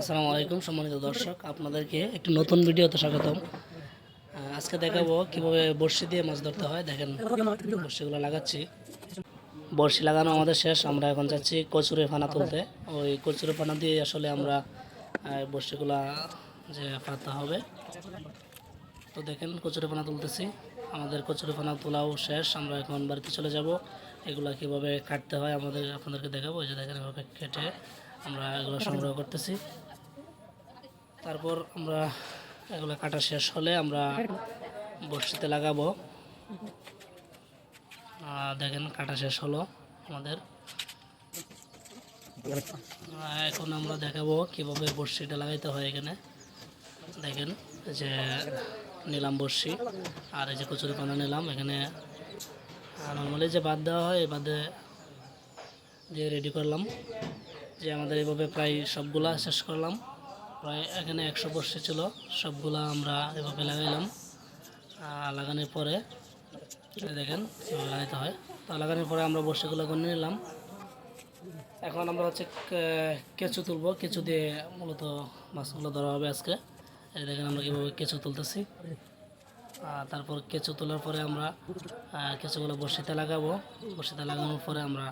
আসসালামু আলাইকুম, সম্মানিত দর্শক, আপনাদেরকে একটি নতুন ভিডিওতে স্বাগতম। আজকে দেখাবো কীভাবে বড়শি দিয়ে মাছ ধরতে হয়। দেখেন, বড়শিগুলো লাগাচ্ছি। বড়শি লাগানো আমাদের শেষ, আমরা এখন যাচ্ছি কচুরি ফানা তুলতে। ওই কচুরি ফানা দিয়ে আসলে আমরা বড়শিগুলা যে পাতা হবে। তো দেখেন, কচুরি ফানা তুলতেছি। আমাদের কচুরি ফানা তোলাও শেষ, আমরা এখন বাড়িতে চলে যাব। এগুলা কীভাবে কাটতে হয় আমাদের, আপনাদেরকে দেখাবো। যে দেখেন, এভাবে কেটে আমরা এগুলো সংগ্রহ করতেছি। তারপর আমরা এগুলো কাটা শেষ হলে আমরা বড়শিতে লাগাবো। দেখেন কাটা শেষ হলো আমাদের। এখন আমরা দেখাবো কীভাবে বড়শিটা লাগাইতে হয় এখানে। দেখেন যে নিলাম বড়শি আর এই যে কচুরি পানা নিলাম। এখানে নর্মালি যে বাদ দেওয়া হয়, এই বাদে দিয়ে রেডি করলাম। যে আমাদের এভাবে প্রায় সবগুলা শেষ করলাম। প্রায় এখানে একশো বর্ষে ছিল, সবগুলা আমরা এভাবে লাগাইলাম। লাগানোর পরে দেখেন লাগাইতে হয়। তো লাগানোর পরে আমরা বর্ষিগুলো করে নিলাম। এখন আমরা হচ্ছে কেঁচু তুলবো। কেঁচু দিয়ে মূলত মাছগুলো ধরা হবে আজকে। এই দেখেন আমরা কীভাবে কেঁচু তুলতেছি। তারপর কেঁচু তোলার পরে আমরা কেঁচুগুলো বর্ষিতে লাগাবো। বর্ষিতে লাগানোর পরে আমরা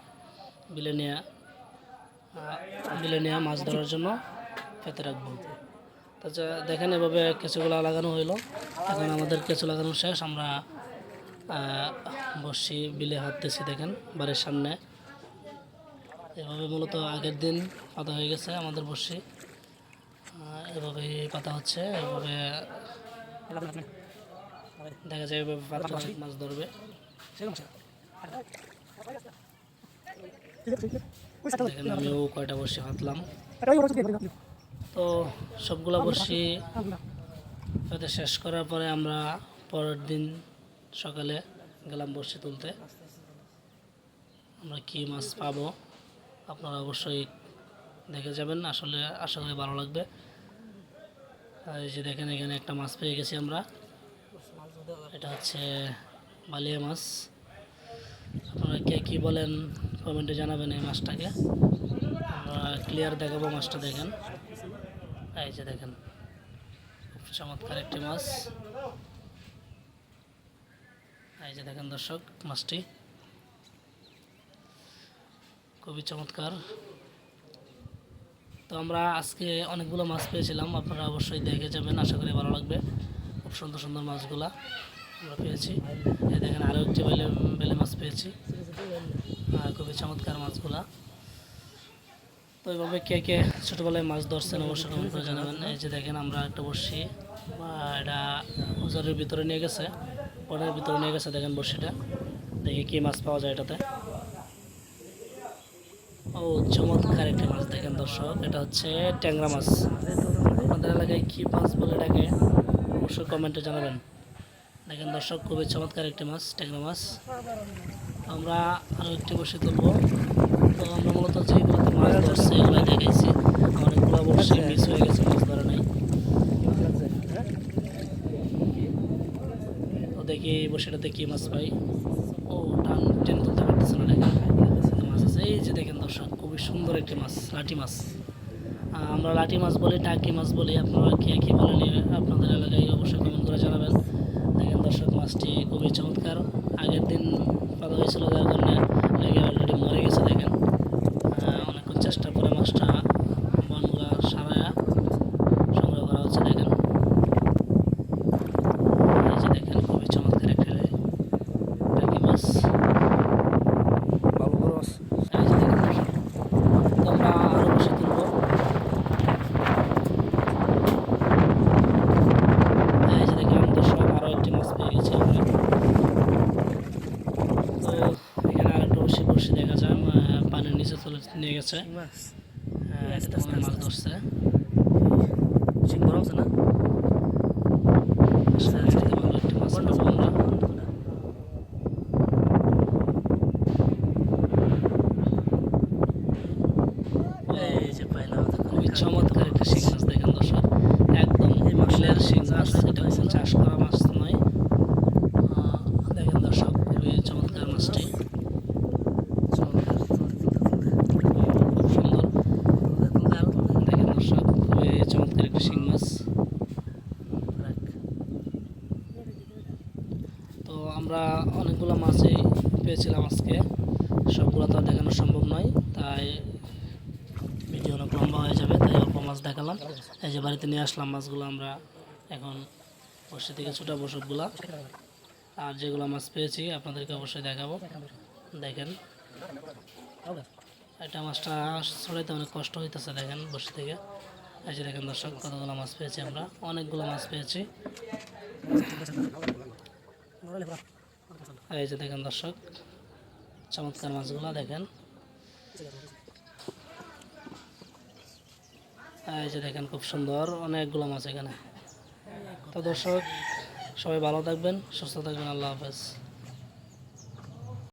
বিলে নিয়ে আহ, বিলে নিয়ে মাছ ধরার জন্য পেতে রাখব। তাছাড়া দেখেন এভাবে কেঁচুগুলো লাগানো হইল। এখন আমাদের কেঁচু লাগানো শেষ আমরা বর্ষি বিলে হাঁটতেছি দেখেন বাড়ির সামনে। এভাবে মূলত আগের দিন পাতা হয়ে গেছে আমাদের বর্ষি আহ, এভাবে পাতা হচ্ছে এভাবে দেখা যায় এভাবে মাছ ধরবে। দেখেন আমিও কয়টা হাতলাম তো সবগুলা বর্ষি হয়তো শেষ করার পরে আমরা পরের দিন সকালে গেলাম বর্ষি তুলতে। আমরা কি মাছ পাবো আপনারা অবশ্যই দেখে যাবেন। আসলে আশা করি ভালো লাগবে। আর এই যে দেখেন এখানে একটা মাছ পেয়ে গেছি আমরা। এটা হচ্ছে বালিয়া মাছ। আপনারা কে কী বলেন কমেন্টে জানাবেন এই মাছটাকে। আমরা ক্লিয়ার দেখাবো মাছটা দেখেন। এই যে দেখেন, খুব চমৎকার একটি মাছ। এই যে দেখেন দর্শক, মাছটি খুবই চমৎকার। তো আমরা আজকে অনেকগুলো মাছ পেয়েছিলাম, আপনারা অবশ্যই দেখে যাবেন, আশা করি ভালো লাগবে। খুব সুন্দর সুন্দর মাছগুলা। আমরা পেয়েছি। দেখেন আরও একটি বেলে বেলে মাছ পেয়েছি। খুবই চমৎকার মাছগুলা। তো এইভাবে কে কে ছোটোবেলায় মাছ ধরছেন অবশ্যই কমেন্ট করে জানাবেন। এই যে দেখেন আমরা একটা বসি এটা উজারের ভিতরে নিয়ে গেছে পনেরো ভিতরে নিয়ে গেছে, দেখেন বসিটা দেখি কি মাছ পাওয়া যায় এটাতে। ও, চমৎকার একটি মাছ দেখেন দর্শক। এটা হচ্ছে ট্যাংরা মাছ। আপনাদের এলাকায় কী মাছ বলে এটাকে? অবশ্যই কমেন্টে জানাবেন। দেখেন দর্শক, খুবই চমৎকার একটি মাছ, ট্যাংরা মাছ। আমরা আরও একটি বসে তুলবো। তো আমরা মূলত যেগুলোতে মাছ ধরছে এগুলো দেখেছি অনেকগুলো বসে মিস হয়ে গেছে, মাছ ধরা নাই। তো দেখি বসেটাতে কি মাছ পাই। ও, টান টেনে তুলতে পারতেছে না মাছ আছে, এই যে দেখেন দর্শক, খুবই সুন্দর একটি মাছ, লাঠি মাছ। আমরা লাঠি মাছ বলি, টাকি মাছ বলি, আপনারা কে কী বলেন, আপনাদের এলাকায় অবশ্যই কমেন্ট করে জানাবেন। দর্শক মাছটি খুবই চমৎকার আগের দিন পাতা হয়েছিল যার কারণে লেগে অলরেডি মরে গেছে দেখেন আহ, অনেকক্ষণ চেষ্টা করে মাছটা বনগুলা সারায়া সংগ্রহ করা হচ্ছে দেখেন এই যে দেখেন খুবই চমৎকার একটা টাকি মাছ এই যে দেখেন দর্শক। তো আমরা আরও বসে তুলবো এই যে দেখেন দর্শক আরও একটি মাছ পেয়ে গেছি আমরা তো এখানে আরেকটা বসে বসে দেখা যায় আহ, পানির নিচে চলে নিয়ে গেছে। এটা মাছ ধরছে। না? আজকে ভালো একটি মাছ পাবো আমরা এই যে পাইলাম খুবই চমৎকার একটা শিং মাছ দেখেন দর্শক একদম মাছলের শিং মাছ এটা কোনো চাষ করা মাছ নয় আহ, দেখেন দর্শক খুবই চমৎকার মাছটি চমৎকার খুব সুন্দর দেখেন দর্শক খুবই পেয়েছিলাম আজকে। সবগুলো তো দেখানো সম্ভব নয়, তাই ভিডিও অনেক লম্বা হয়ে যাবে, তাই অল্প মাছ দেখালাম। এই যে বাড়িতে নিয়ে আসলাম মাছগুলো আমরা, এখন বসে থেকে ছোটাবো সবগুলা। আর যেগুলো মাছ পেয়েছি আপনাদেরকে অবশ্যই দেখাবো। দেখেন, এটা মাছটা ছড়াইতে অনেক কষ্ট হইতেছে, দেখেন বসে থেকে। এই যে দেখেন দর্শক, কতগুলো মাছ পেয়েছি আমরা, অনেকগুলো মাছ পেয়েছি। এই যে দেখেন দর্শক চমৎকার মাছগুলো দেখেন। এই যে দেখেন খুব সুন্দর অনেকগুলো মাছ এখানে। তো দর্শক, সবাই ভালো থাকবেন, সুস্থ থাকবেন, আল্লাহ হাফেজ।